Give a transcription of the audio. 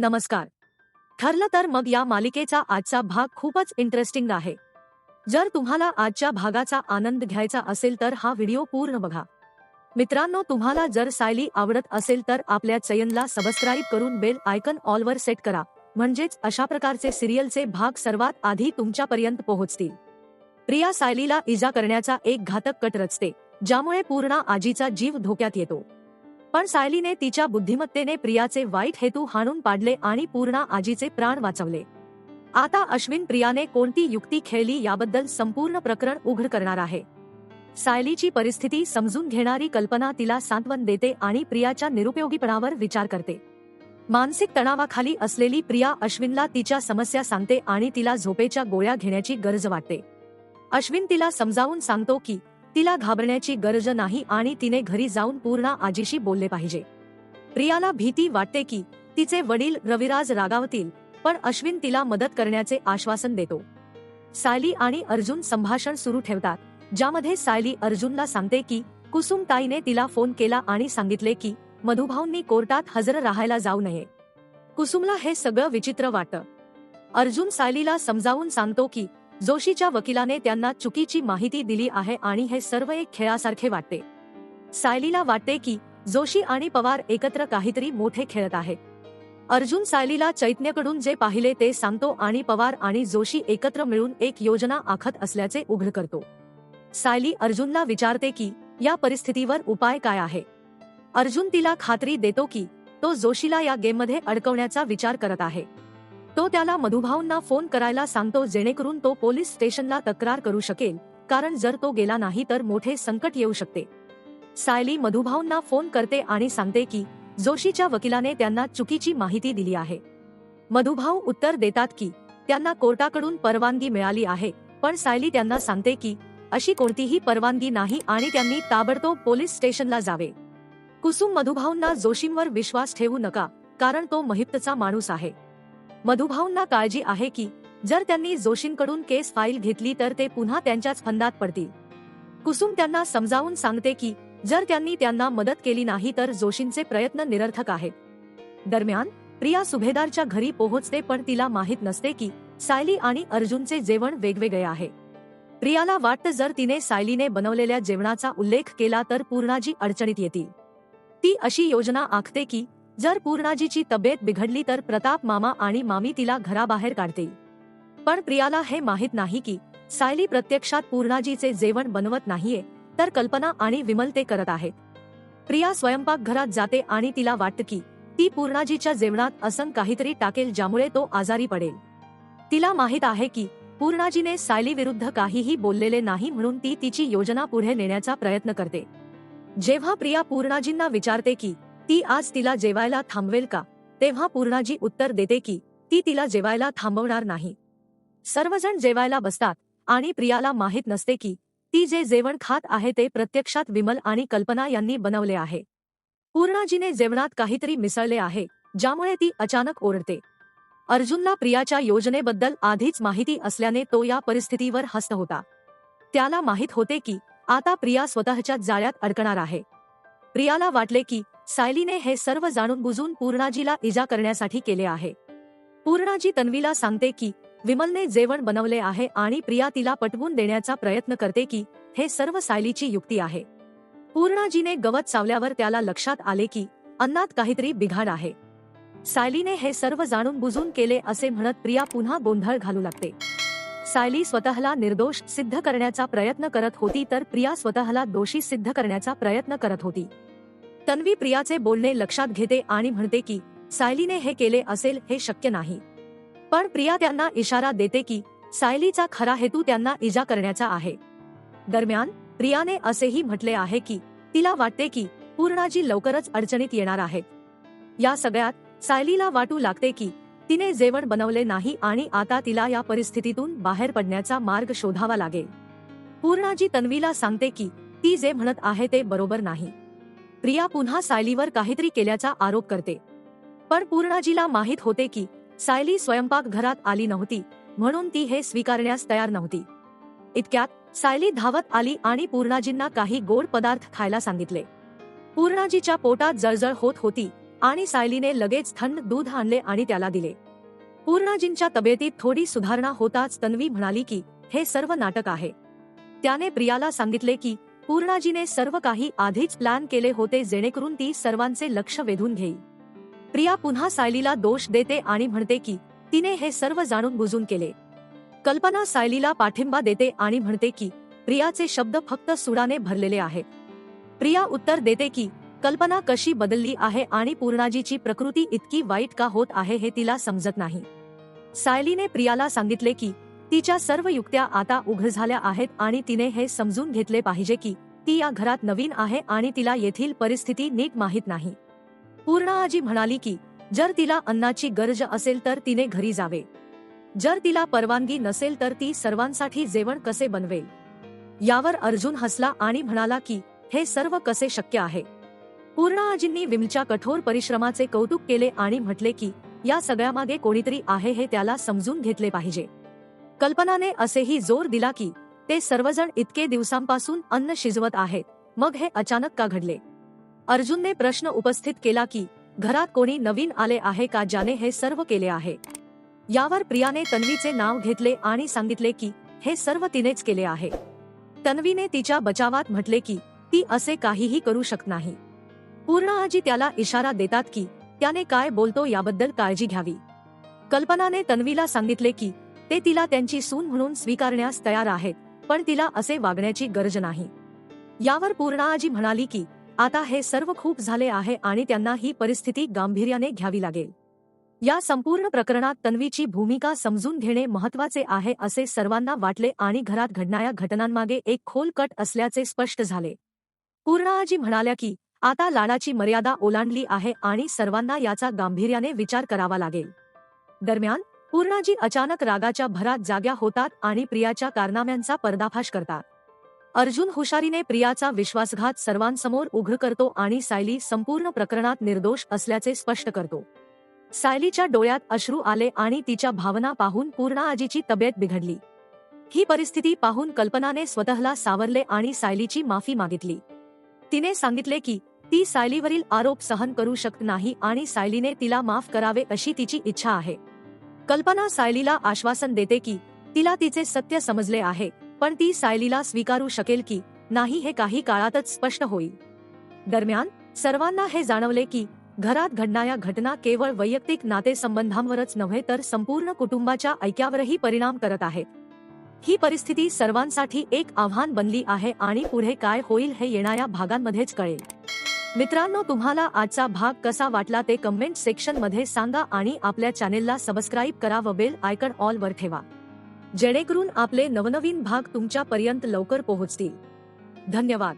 नमस्कार. ठरलं तर मग या मालिकेचा आजचा भाग खूपच इंटरेस्टिंग आहे. जर तुम्हाला आजच्या भागाचा आनंद घ्यायचा असेल तर हा व्हिडिओ पूर्ण बघा. मित्रांनो तुम्हाला जर सायली आवडत असेल तर आपल्या चयनला सबस्क्राईब करून बेल आयकन ऑलवर सेट करा. म्हणजेच अशा प्रकारचे सिरियलचे भाग सर्वात आधी तुमच्यापर्यंत पोहोचतील. प्रिया सायलीला इजा करण्याचा एक घातक कट रचते ज्यामुळे पूर्णा आजीचा जीव धोक्यात येतो. पण सायलीने तिच्या बुद्धिमत्तेने प्रियाचे वाईट हेतू हाणून पाडले आणि पूर्णा आजीचे प्राण वाचवले. आता अश्विन प्रियाने कोणती युक्ती खेळली याबद्दल संपूर्ण प्रकरण उघड करणार आहे. सायलीची परिस्थिती समजून घेणारी कल्पना तिला सांत्वन देते आणि प्रियाच्या निरुपयोगीपणावर विचार करते. मानसिक तणावाखाली असलेली प्रिया अश्विनला तिच्या समस्या सांगते आणि तिला झोपेच्या गोळ्या घेण्याची गरज वाटते. अश्विन तिला समजावून सांगतो की तिला घाबरण्याची गरज नाही आणि तिने घरी जाऊन पूर्णा आजीशी बोलले पाहिजे. प्रियाला भीती वाटते की तिचे वडील रविराज रागावतील पण अश्विन तिला मदत करण्याचे आश्वासन देतो. सायली आणि अर्जुन संभाषण सुरू ठेवतात ज्यामध्ये सायली अर्जुनला सांगते की कुसुम ताईने तिला फोन केला आणि सांगितले की मधुभाऊंनी कोर्टात हजर राहायला जाऊ नये. कुसुमला हे सगळं विचित्र वाटतं. अर्जुन सायलीला समजावून सांगतो की जोशीच्या वकिलाने त्यांना चुकीची माहिती दिली आहे आणि हे सर्व एक खेळासारखे वाटते. सायलीला वाटते की जोशी आणि पवार एकत्र काहीतरी मोठे खेळत आहे. अर्जुन सायलीला चैतन्यकडून जे पाहिले ते सांगतो आणि पवार आणि जोशी एकत्र मिळून एक योजना आखत असल्याचे उघड करतो. सायली अर्जुनला विचारते की या परिस्थितीवर उपाय काय आहे? अर्जुन तिला खात्री देतो की तो जोशीला या गेममध्ये अडकवण्याचा विचार करत आहे. तो त्याला मधुभाऊंना फोन करायला सांगतो जेणेकरून तो पोलीस स्टेशनला तक्रार करू शकेल. कारण जर तो गेला नाही तर मोठे संकट येऊ शकते. सायली मधुभाऊंना फोन करते आणि सांगते की जोशीच्या वकिलाने त्यांना चुकीची माहिती दिली आहे. मधुभाऊ उत्तर देतात की त्यांना कोर्टाकडून परवानगी मिळाली आहे पण सायली त्यांना सांगते की अशी कोणतीही परवानगी नाही आणि त्यांनी ताबडतोब पोलीस स्टेशनला जावे. कुसुम मधुभाऊंना जोशींवर विश्वास ठेवू नका कारण तो महिप्तचा माणूस आहे. मधुभाऊंना काळजी आहे की जर त्यांनी जोशींकडून केस फाईल घेतली तर ते पुन्हा त्यांच्याच फंदात पडतील. कुसुम त्यांना समजावून सांगते की जर त्यांनी त्यांना मदत केली नाही तर जोशींचे प्रयत्न निरर्थक आहेत. दरम्यान प्रिया सुभेदारच्या घरी पोहोचते पण तिला माहीत नसते की सायली आणि अर्जुनचे जेवण वेगवेगळे आहे. प्रियाला वाटतं जर तिने सायलीने बनवलेल्या जेवणाचा उल्लेख केला तर पूर्णाजी अडचणीत येतील. ती अशी योजना आखते की जर पूर्णाजीची तब्येत बिघडली तर प्रताप मामा आणि मामी तिला घराबाहेर काढतील. पण प्रियाला हे माहीत नाही की सायली प्रत्यक्षात पूर्णाजीचे जेवण बनवत नाहीये तर कल्पना आणि विमल ते करत आहेत. प्रिया स्वयंपाकघरात जाते आणि तिला वाटतं की ती पूर्णाजीच्या जेवणात असं काहीतरी टाकेल ज्यामुळे तो आजारी पडेल. तिला माहीत आहे की पूर्णाजीने सायली विरुद्ध काहीही बोललेले नाही म्हणून ती तिची योजना पुढे नेण्याचा प्रयत्न करते. जेव्हा प्रिया पूर्णाजींना विचारते की ती आज तिला जेवायला थांबवेल का? तेव्हा पूर्णाजी उत्तर देते की ती तिला जेवायला थांबवणार नाही. सर्वजण जेवायला बसतात आणि प्रियाला माहीत नसते की ती जे जेवण खात आहे ते प्रत्यक्षात विमल आणि कल्पना यांनी बनवले आहे. पूर्णाजीने जेवणात काहीतरी मिसळले आहे ज्यामुळे ती अचानक ओरडते. अर्जुनला प्रियाच्या योजनेबद्दल आधीच माहिती असल्याने तो या परिस्थितीवर हस्त होता. त्याला माहीत होते की आता प्रिया स्वतःच्या जाळ्यात अडकणार आहे. प्रियाला वाटले की सायलीने हे सर्व जाणून बुजून पूर्णाजीला इजा करण्यासाठी केले आहे. पूर्णाजी तन्वीला सांगते की विमलने जेवण बनवले आहे आणि प्रिया तिला पटवून देण्याचा प्रयत्न करते की हे सर्व सायलीची युक्ती आहे. पूर्णाजीने गवत चावल्यावर त्याला लक्षात आले की अन्नात काहीतरी बिघाड आहे. सायलीने हे सर्व जाणून बुजून केले असे म्हणत प्रिया पुन्हा गोंधळ घालू लागते. सायली स्वतःला निर्दोष सिद्ध करण्याचा प्रयत्न करत होती तर प्रिया स्वतःला दोषी सिद्ध करण्याचा प्रयत्न करत होती. तन्वी प्रियाचे बोलणे लक्षात घेते आणि म्हणते की सायलीने हे केले असेल हे शक्य नाही. पण प्रिया त्यांना इशारा देते की सायलीचा खरा हेतू त्यांना इजा करण्याचा आहे. दरम्यान प्रियाने असेही म्हटले आहे की तिला वाटते की पूर्णाजी लवकरच अडचणीत येणार आहेत. या सगळ्यात सायलीला वाटू लागते की तिने जेवण बनवले नाही आणि आता तिला या परिस्थितीतून बाहेर पडण्याचा मार्ग शोधावा लागेल. पूर्णाजी तन्वीला सांगते की ती जे म्हणत आहे ते बरोबर नाही. प्रिया पुन्हा सायलीवर काहीतरी केल्याचा आरोप करते. पण पूर्णाजीला माहीत होते की सायली स्वयंपाक घरात आली नव्हती म्हणून ती हे स्वीकारण्यास तयार नव्हती. इतक्यात सायली धावत आली आणि पूर्णाजींना काही गोड पदार्थ खायला सांगितले. पूर्णाजीच्या पोटात जळजळ होत होती आणि सायलीने लगेच थंड दूध आणले आणि त्याला दिले. पूर्णाजींच्या तब्येतीत थोडी सुधारणा होताच तन्वी म्हणाली की हे सर्व नाटक आहे. त्याने प्रियाला सांगितले की पूर्णाजीने सर्व काही आधीच प्लॅन केले होते जेणेकरून ती सर्वांचे लक्ष वेधून घेईल. प्रिया पुन्हा सायलीला दोष देते आणि म्हणते की तिने हे सर्व जाणून बुजून केले. कल्पना सायलीला पाठिंबा देते आणि म्हणते की प्रियाचे शब्द फक्त सुडाने भरलेले आहे प्रिया उत्तर देते की कल्पना कशी बदलली आहे आणि पूर्णाजीची प्रकृती इतकी वाईट का होत आहे हे तिला समजत नाही. सायलीने प्रियाला सांगितले की तिच्या सर्व युक्त्या आता उघड झाल्या आहेत आणि तिने हे समजून घेतले पाहिजे की ती या घरात नवीन आहे आणि तिला येथील परिस्थिती नीट माहीत नाही. पूर्णा आजी म्हणाली की जर तिला अन्नाची गरज असेल तर तिने घरी जावे. जर तिला परवानगी नसेल तर ती सर्वांसाठी जेवण कसे बनवेल? यावर अर्जुन हसला आणि म्हणाला की हे सर्व कसे शक्य आहे? पूर्णा आजींनी विमच्या कठोर परिश्रमाचे कौतुक केले आणि म्हटले की या सगळ्यामागे कोणीतरी आहे हे त्याला समजून घेतले पाहिजे. कल्पनाने असेही जोर दिला की ते सर्वजण इतके दिवसांपासून अन्न शिजवत आहेत. मग हे अचानक का घडले? अर्जुनने प्रश्न उपस्थित केला की घरात कोणी नवीन आले आहे का ज्याने हे सर्व केले आहे? यावर प्रियाने तन्वीचे नाव घेतले आणि सांगितले की हे सर्व तिनेच केले आहे. तन्वीने तिच्या बचावात म्हटले की ती असे काहीही करू शकत नाही. पूर्ण आजी त्याला इशारा देतात की त्याने काय बोलतो याबद्दल काळजी घ्यावी. कल्पनाने तन्वीला सांगितले की ते तिला त्यांची सून म्हणून स्वीकारण्यास तयार आहेत पण तिला असे वागण्याची गरज नाही. यावर पूर्णाजी म्हणाली की आता हे सर्व खूप झाले आहे आणि त्यांना ही परिस्थिती गांभीर्याने घ्यावी लागेल. या संपूर्ण प्रकरणात तन्वीची भूमिका समजून घेणे महत्त्वाचे आहे असे सर्वांना वाटले आणि घरात घडणाऱ्या घटनांमागे एक खोल कट असल्याचे स्पष्ट झाले. पूर्णाजी म्हणाल्या की आता लाडाची मर्यादा ओलांडली आहे आणि सर्वांना याचा गांभीर्याने विचार करावा लागेल. दरम्यान पूर्णाजी अचानक रागाच्या भरात जाग्या होतात आणि प्रियाच्या कारनाम्यांचा पर्दाफाश करतात. अर्जुन हुशारीने प्रियाचा विश्वासघात सर्वांसमोर उघड करतो आणि सायली संपूर्ण प्रकरणात निर्दोष असल्याचे स्पष्ट करतो. सायलीच्या डोळ्यात अश्रू आले आणि तिच्या भावना पाहून पूर्णा आजीची तब्येत बिघडली. ही परिस्थिती पाहून कल्पनाने स्वतःला सावरले आणि सायलीची माफी मागितली. तिने सांगितले की ती सायलीवरील आरोप सहन करू शकत नाही आणि सायलीने तिला माफ करावे अशी तिची इच्छा आहे. कल्पना सायलीला आश्वासन देते की तिला तिचे सत्य समजले आहे पण ती सायलीला स्वीकारू शकेल की नाही हे काही काळातच स्पष्ट होईल. दरम्यान सर्वांना हे जाणवले की घरात घडणाऱ्या घटना केवळ वैयक्तिक नातेसंबंधांवरच नव्हे तर संपूर्ण कुटुंबाच्या ऐक्यावरही परिणाम करत आहेत. ही परिस्थिती सर्वांसाठी एक आव्हान बनली आहे आणि पुढे काय होईल हे येणाऱ्या भागांमध्येच कळेल. मित्रांनो तुम्हाला आजचा भाग कसा वाटला ते कमेंट सेक्शनमध्ये सांगा आणि आपल्या चॅनेलला सबस्क्राईब करा व बेल आयकन ऑल वर ठेवा. जेणेकरून आपले नवनवीन भाग तुमच्यापर्यंत लवकर पोहोचतील. धन्यवाद.